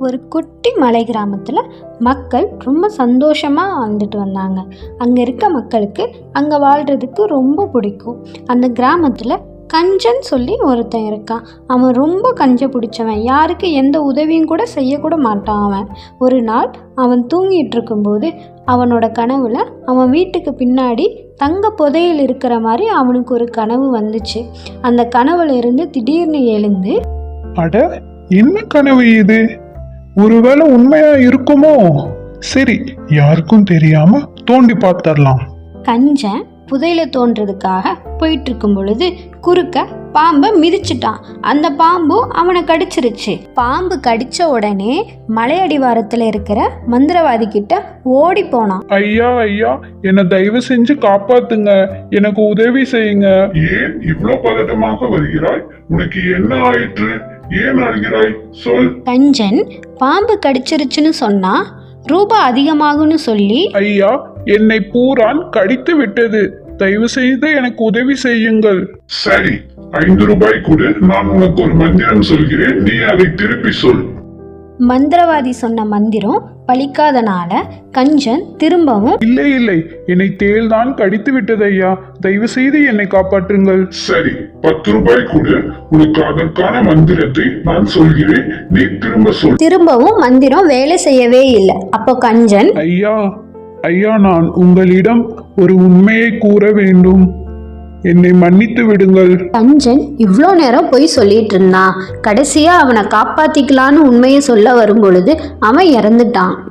ஒரு குட்டி மலை கிராமத்தில் மக்கள் ரொம்ப சந்தோஷமாக வாழ்ந்துட்டு வந்தாங்க. அங்கே இருக்க மக்களுக்கு அங்கே வாழ்கிறதுக்கு ரொம்ப பிடிக்கும். அந்த கிராமத்தில் கஞ்சன் சொல்லி ஒருத்தன் இருக்கான். அவன் ரொம்ப கஞ்ச பிடிச்சவன். யாருக்கு எந்த உதவியும் கூட செய்யக்கூட மாட்டான் அவன். ஒரு நாள் அவன் தூங்கிட்டு இருக்கும்போது அவனோட கனவுல அவன் வீட்டுக்கு பின்னாடி தங்க புதையல் இருக்கிற மாதிரி அவனுக்கு ஒரு கனவு வந்துச்சு. அந்த கனவுல இருந்து திடீர்னு எழுந்து அட என்ன கனவு இது? ஒருவேளை உண்மையா இருக்குமோ? சரி யாருக்கும் தெரியாம தோண்டி பார்த்தரலாம் கஞ்சன் புதையல தோன்றதுக்காக போயிட்டு இருக்கும் பொழுது குறுக்க பாம்பை மிதிச்சிட்டான். அந்த பாம்பும் அவனை கடிச்சிருச்சு. பாம்பு கடிச்ச உடனே மலையடிவாரத்தில் இருக்கிற மந்திரவாதி கிட்ட ஓடி போனான். ஐயா ஐயா என்னை தயவு செஞ்சு காப்பாத்துங்க. எனக்கு உதவி செய்யுங்க. ஏன் இவ்வளவு பதட்டமாக வருகிறாய்? உனக்கு என்ன ஆயிற்று? ஏன் அழுகிறாய் சொல். கஞ்சன் பாம்பு கடிச்சிருச்சுன்னு சொன்னா ரூபா அதிகமாகும்னு சொல்லி ஐயா என்னை பூரான் கடித்து விட்டது. தயவு செய்து எனக்கு உதவி செய்யுங்கள். சரி ஐந்து ரூபாய் கொடு. நான் உனக்கு ஒரு மந்திரம் சொல்கிறேன். நீ அதை திருப்பி சொல். மந்திரவாதி சொன்ன மந்திரம் பலிக்காதனால கஞ்சன் திரும்பவும் இல்லை இல்லை. என்னை தேள்தான் கடித்து விட்டது ஐயா. தயவு செய்து என்னை காப்பாற்றுங்கள். சரி பத்து ரூபாய் கொடு. உனக்கு அதற்கான மந்திரத்தை நான் சொல்கிறேன். நீ திரும்ப சொல். திரும்பவும் மந்திரம் வேலை செய்யவே இல்லை. அப்போ கஞ்சன் ஐயா ஐயா நான் உங்களிடம் ஒரு உண்மையை கூற வேண்டும். என்னை மன்னித்து விடுங்கள். ரஞ்சன் இவ்வளோ நேரம் பொய் சொல்லிட்டு இருந்தான் கடைசியா அவனை காப்பாத்திக்கலான்னு உண்மையை சொல்ல வரும் பொழுது அவன் இறந்துட்டான்.